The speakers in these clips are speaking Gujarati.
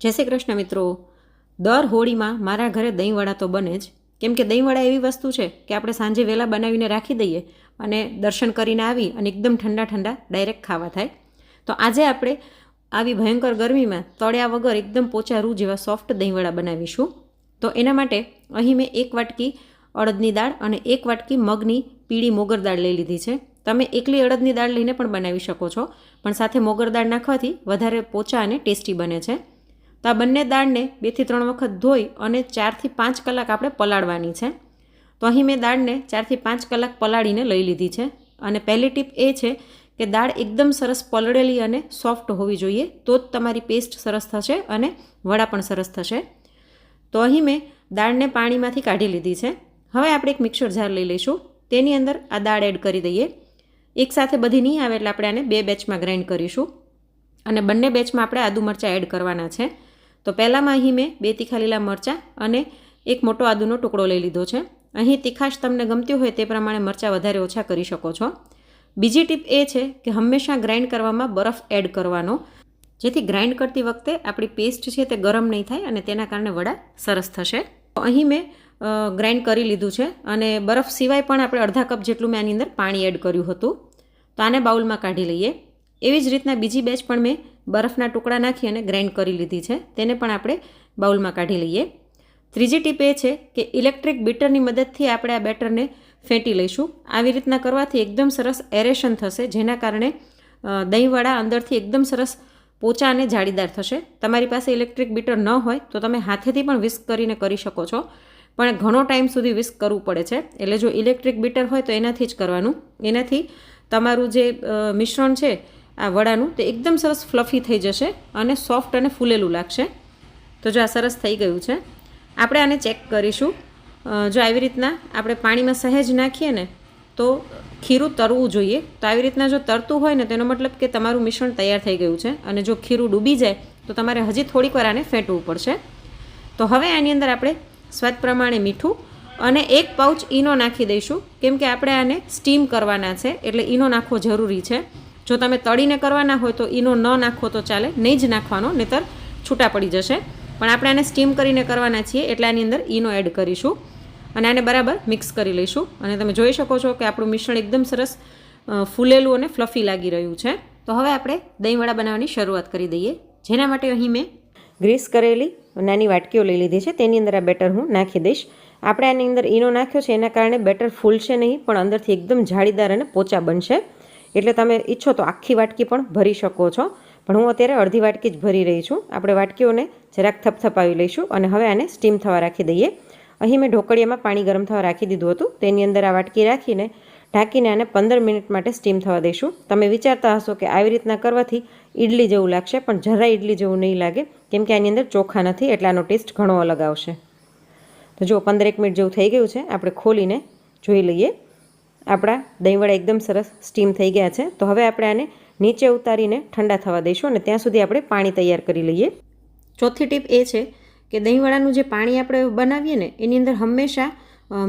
જય શ્રી કૃષ્ણ મિત્રો. દર હોળીમાં મારા ઘરે દહીંવડા તો બને જ. કેમ કે દહીંવડા એવી વસ્તુ છે કે આપણે સાંજે વહેલા બનાવીને રાખી દઈએ અને દર્શન કરીને આવી અને એકદમ ઠંડા ઠંડા ડાયરેક્ટ ખાવા થાય. તો આજે આપણે આવી ભયંકર ગરમીમાં તળ્યા વગર એકદમ પોચા રૂ જેવા સોફ્ટ દહીંવડા બનાવીશું. તો એના માટે અહીં મેં એક વાટકી અડદની દાળ અને એક વાટકી મગની પીળી મોગર દાળ લઈ લીધી છે. તમે એકલી અડદની દાળ લઈને પણ બનાવી શકો છો, પણ સાથે મોગર દાળ નાખવાથી વધારે પોચા અને ટેસ્ટી બને છે. તો આ બંને દાળને બેથી ત્રણ વખત ધોઈ અને ચારથી પાંચ કલાક આપણે પલાળવાની છે. તો અહીં મેં દાળને ચારથી પાંચ કલાક પલાળીને લઈ લીધી છે. અને પહેલી ટીપ એ છે કે દાળ એકદમ સરસ પલળેલી અને સોફ્ટ હોવી જોઈએ, તો જ તમારી પેસ્ટ સરસ થશે અને વડા પણ સરસ થશે. તો અહીં મેં દાળને પાણીમાંથી કાઢી લીધી છે. હવે આપણે એક મિક્સર જાર લઈ લઈશું. તેની અંદર આ દાળ એડ કરી દઈએ. એકસાથે બધી નહીં આવે એટલે આપણે આને બે બેચમાં ગ્રાઇન્ડ કરીશું. અને બંને બેચમાં આપણે આદુ મરચાં એડ કરવાના છે. તો પહેલાંમાં અહીં મેં બે તીખા લીલા મરચાં અને એક મોટો આદુનો ટુકડો લઈ લીધો છે. અહીં તીખાશ તમને ગમતી હોય તે પ્રમાણે મરચાં વધારે ઓછા કરી શકો છો. બીજી ટીપ એ છે કે હંમેશા ગ્રાઇન્ડ કરવામાં બરફ એડ કરવાનો, જેથી ગ્રાઇન્ડ કરતી વખતે આપણી પેસ્ટ છે તે ગરમ નહીં થાય અને તેના કારણે વડા સરસ થશે. અહીં મેં ગ્રાઇન્ડ કરી લીધું છે અને બરફ સિવાય પણ આપણે અડધા કપ જેટલું મેં આની અંદર પાણી એડ કર્યું હતું. તો આને બાઉલમાં કાઢી લઈએ. એવી જ રીતના બીજી બેચ પણ મેં બરફના ટુકડા નાખી અને ગ્રાઇન્ડ કરી લીધી છે. તેને પણ આપણે બાઉલમાં કાઢી લઈએ. ત્રીજી ટીપ એ છે કે ઇલેક્ટ્રિક બીટરની મદદથી આપણે આ બેટરને ફેંટી લઈશું. આવી રીતના કરવાથી એકદમ સરસ એરેશન થશે, જેના કારણે દહીંવડા અંદરથી એકદમ સરસ પોચા અને જાળીદાર થશે. તમારી પાસે ઇલેક્ટ્રિક બીટર ન હોય તો તમે હાથેથી પણ વિસ્ક કરીને કરી શકો છો. પણ ઘણો ટાઈમ સુધી વિસ્ક કરવું પડે છે. એટલે જો ઇલેક્ટ્રિક બીટર હોય તો એનાથી જ કરવાનું. એનાથી તમારું જે મિશ્રણ છે આ વડાનું તે એકદમ સરસ ફ્લફી થઈ જશે અને સોફ્ટ અને ફૂલેલું લાગશે. તો જો આ સરસ થઈ ગયું છે, આપણે આને ચેક કરીશું. જો આવી રીતના આપણે પાણીમાં સહેજ નાખીએ ને, તો ખીરું તરવું જોઈએ. તો આવી રીતના જો તરતું હોય ને તેનો મતલબ કે તમારું મિશ્રણ તૈયાર થઈ ગયું છે અને જો ખીરું ડૂબી જાય, તો તમારે હજી થોડીક વાર આને ફેંટવું પડશે. તો હવે આની અંદર આપણે સ્વાદ પ્રમાણે મીઠું અને એક પાઉચ ઈનો નાખી દઈશું. કેમ કે આપણે આને સ્ટીમ કરવાના છે, એટલે ઈનો નાખવો જરૂરી છે. જો તમે તળીને કરવાના હોય તો ઈનો ન નાખો તો ચાલે, નહીં જ નાખવાનો, નહીતર છૂટા પડી જશે. પણ આપણે આને સ્ટીમ કરીને કરવાના છીએ, એટલે આની અંદર ઈનો એડ કરીશું. અને આને બરાબર મિક્સ કરી લઈશું. અને તમે જોઈ શકો છો કે આપણું મિશ્રણ એકદમ સરસ ફૂલેલું અને ફ્લફી લાગી રહ્યું છે. તો હવે આપણે દહીંવડા બનાવવાની શરૂઆત કરી દઈએ. જેના માટે અહીં મેં ગ્રીસ કરેલી, નાની વાટકીઓ લઈ લીધી છે. તેની અંદર આ બેટર હું નાખી દઈશ. આપણે આની અંદર ઈનો નાખ્યો છે, એના કારણે બેટર ફૂલશે નહીં, પણ અંદરથી એકદમ જાળીદાર અને પોચા બનશે. એટલે તમે ઈચ્છો તો આખી વાટકી પણ ભરી શકો છો. પણ હું અત્યારે અડધી વાટકી જ ભરી રહી છું. આપણે વાટકીઓને જરાક થપથપાવી લઈશું અને હવે આને સ્ટીમ થવા રાખી દઈએ. અહીં મેં ઢોકળીયામાં પાણી ગરમ થવા રાખી દીધું હતું. તેની અંદર આ વાટકી રાખીને ઢાંકીને આને પંદર મિનિટ માટે સ્ટીમ થવા દઈશું. તમે વિચારતા હશો કે આવી રીતના કરવાથી ઇડલી જેવું લાગશે, પણ જરા ઇડલી જેવું નહીં લાગે, કેમ કે આની અંદર ચોખા નથી, એટલે આનો ટેસ્ટ ઘણો અલગ આવશે. તો જો પંદરેક મિનિટ જેવું થઈ ગયું છે, આપણે ખોલીને જોઈ લઈએ. આપણા દહીંવડા એકદમ સરસ સ્ટીમ થઈ ગયા છે. તો હવે આપણે આને નીચે ઉતારીને ઠંડા થવા દઈશું અને ત્યાં સુધી આપણે પાણી તૈયાર કરી લઈએ. ચોથી ટીપ એ છે કે દહીંવડાનું જે પાણી આપણે બનાવીએ ને, એની અંદર હંમેશા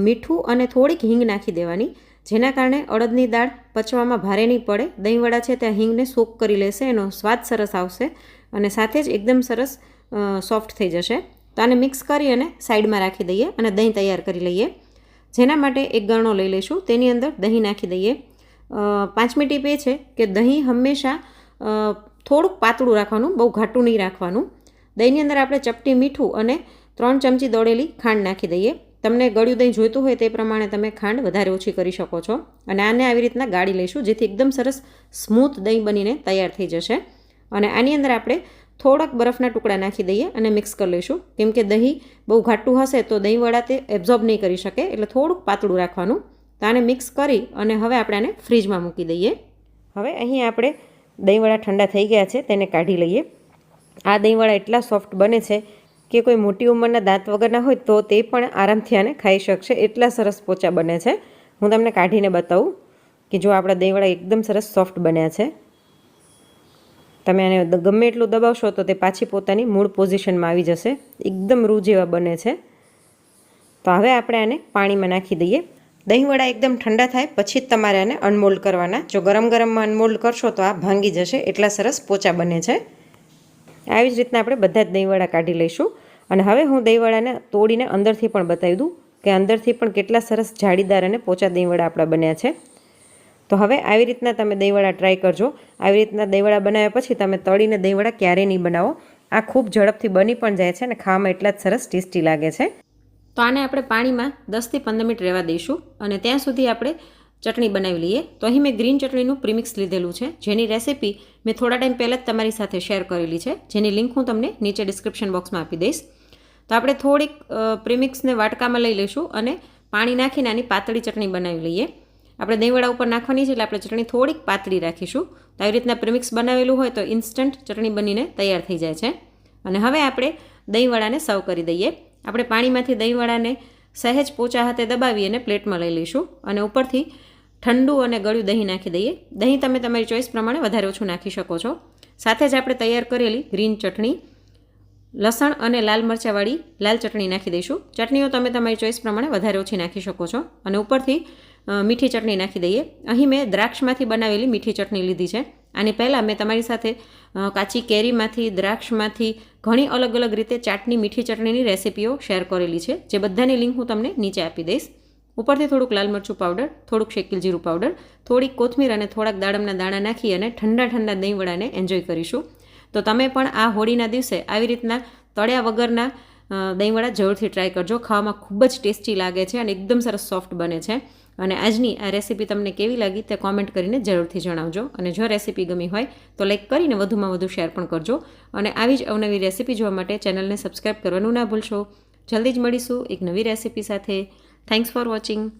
મીઠું અને થોડીક હિંગ નાખી દેવાની, જેના કારણે અડદની દાળ પચવામાં ભારે નહીં પડે. દહીંવડા છે ત્યાં હિંગને સોક કરી લેશે, એનો સ્વાદ સરસ આવશે અને સાથે જ એકદમ સરસ સોફ્ટ થઈ જશે. તો આને મિક્સ કરી અને સાઈડમાં રાખી દઈએ અને દહીં તૈયાર કરી લઈએ. જેના માટે એક ગરણો લઈ લઈશું. તેની અંદર દહીં નાખી દઈએ. પાંચમી ટીપ એ છે કે દહીં હંમેશા થોડુંક પાતળું રાખવાનું, બહુ ઘાટું નહીં રાખવાનું. દહીંની અંદર આપણે ચપટી મીઠું અને ત્રણ ચમચી દળેલી ખાંડ નાખી દઈએ. તમને ગળ્યું દહીં જોઈતું હોય તે પ્રમાણે તમે ખાંડ વધારે ઓછી કરી શકો છો. અને આને આવી રીતના ગાળી લઈશું, જેથી એકદમ સરસ સ્મૂથ દહીં બનીને તૈયાર થઈ જશે. અને આની અંદર આપણે થોડાક બરફના ટુકડા નાખી દઈએ અને મિક્સ કરી લઈશું. કેમ કે દહીં બહુ ઘાટું હશે તો દહીં વડા તે એબ્ઝોર્બ નહીં કરી શકે, એટલે થોડુંક પાતળું રાખવાનું. તો આને મિક્સ કરી અને હવે આપણે આને ફ્રીજમાં મૂકી દઈએ. હવે અહીં આપણે દહીંવડા ઠંડા થઈ ગયા છે, તેને કાઢી લઈએ. આ દહીંવડા એટલા સોફ્ટ બને છે કે કોઈ મોટી ઉંમરના દાંત વગરના હોય તો તે પણ આરામથી આને ખાઈ શકશે. એટલા સરસ પોચા બને છે. હું તમને કાઢીને બતાવું કે જો આપણા દહીંવડા એકદમ સરસ સોફ્ટ બન્યા છે. તમે આને ગમે એટલું દબાવશો તો તે પાછી પોતાની મૂળ પોઝિશનમાં આવી જશે. એકદમ રૂ જેવા બને છે. તો હવે આપણે આને પાણીમાં નાખી દઈએ. દહીંવડા એકદમ ઠંડા થાય, પછી જ તમારે આને અનમોલ્ડ કરવાના. જો ગરમ ગરમમાં અનમોલ્ડ કરશો તો આ ભાંગી જશે, એટલા સરસ પોચા બને છે. આવી જ રીતના આપણે બધા જ દહીંવડા કાઢી લઈશું. અને હવે હું દહીંવડાને તોડીને અંદરથી પણ બતાવી દઉં કે અંદરથી પણ કેટલા સરસ જાળીદાર અને પોચા દહીંવડા આપણા બન્યા છે. તો હવે આવી રીતના તમે દહીંવડા ટ્રાય કરજો. આવી રીતના દહીંવડા બનાવ્યા પછી તમે તળીને દહીંવડા ક્યારેય નહીં બનાવો. આ ખૂબ ઝડપથી બની પણ જાય છે અને ખાવામાં એટલા જ સરસ ટેસ્ટી લાગે છે. તો આને આપણે પાણીમાં દસથી પંદર મિનિટ રહેવા દઈશું અને ત્યાં સુધી આપણે ચટણી બનાવી લઈએ. તો અહીં મેં ગ્રીન ચટણીનું પ્રીમિક્સ લીધેલું છે. જેની રેસીપી મેં થોડા ટાઈમ પહેલાં જ તમારી સાથે શેર કરેલી છે. જેની લિંક હું તમને નીચે ડિસ્ક્રિપ્શન બોક્સમાં આપી દઈશ. તો આપણે થોડીક પ્રીમિક્સને વાટકામાં લઈ લઈશું અને પાણી નાખીને આની પાતળી ચટણી બનાવી લઈએ. આપણે દહીંવડા ઉપર નાખવાની છે એટલે આપણે ચટણી થોડીક પાતળી રાખીશું. તો આવી રીતના પ્રીમિક્સ બનાવેલું હોય તો ઇન્સ્ટન્ટ ચટણી બનીને તૈયાર થઈ જાય છે. અને હવે આપણે દહીંવડાને સર્વ કરી દઈએ. આપણે પાણીમાંથી દહીંવડાને સહેજ પોચા હાથે દબાવી અને પ્લેટમાં લઈ લઈશું. અને ઉપરથી ઠંડુ અને ગળ્યું દહીં નાખી દઈએ. દહીં તમે તમારી ચોઈસ પ્રમાણે વધારે ઓછું નાખી શકો છો. સાથે જ આપણે તૈયાર કરેલી ગ્રીન ચટણી, લસણ અને લાલ મરચાંવાળી લાલ ચટણી નાખી દઈશું. ચટણીઓ તમે તમારી ચોઈસ પ્રમાણે વધારે ઓછી નાખી શકો છો. અને ઉપરથી મીઠી ચટણી નાખી દઈએ. અહીં મેં દ્રાક્ષમાંથી બનાવેલી મીઠી ચટણી લીધી છે. આની પહેલાં મેં તમારી સાથે કાચી કેરીમાંથી, દ્રાક્ષમાંથી ઘણી અલગ અલગ રીતે ચાટની મીઠી ચટણીની રેસીપીઓ શેર કરેલી છે, જે બધાની લિંક હું તમને નીચે આપી દઈશ. ઉપરથી થોડુંક લાલ મરચું પાવડર, થોડુંક શેકીલ જીરું પાવડર, થોડીક કોથમીર અને થોડાક દાડમના દાણા નાખી અને ઠંડા ઠંડા દહીંવડાને એન્જોય કરીશું. તો તમે પણ આ હોળીના દિવસે આવી રીતના તળ્યા વગરના દહીંવડા જરૂરથી ટ્રાય કરજો. ખાવામાં ખૂબ જ ટેસ્ટી લાગે છે અને એકદમ સરસ સોફ્ટ બને છે. અને આજની આ રેસીપી તમને કેવી લાગી તે કોમેન્ટ કરીને જરૂરથી જણાવજો. અને જો રેસીપી ગમી હોય તો લાઈક કરીને વધુમાં વધુ શેર પણ કરજો. અને આવી જ અવનવી રેસીપી જોવા માટે ચેનલને સબસ્ક્રાઈબ કરવાનું ના ભૂલશો. જલ્દી જ મળીશું એક નવી રેસીપી સાથે. Thanks for watching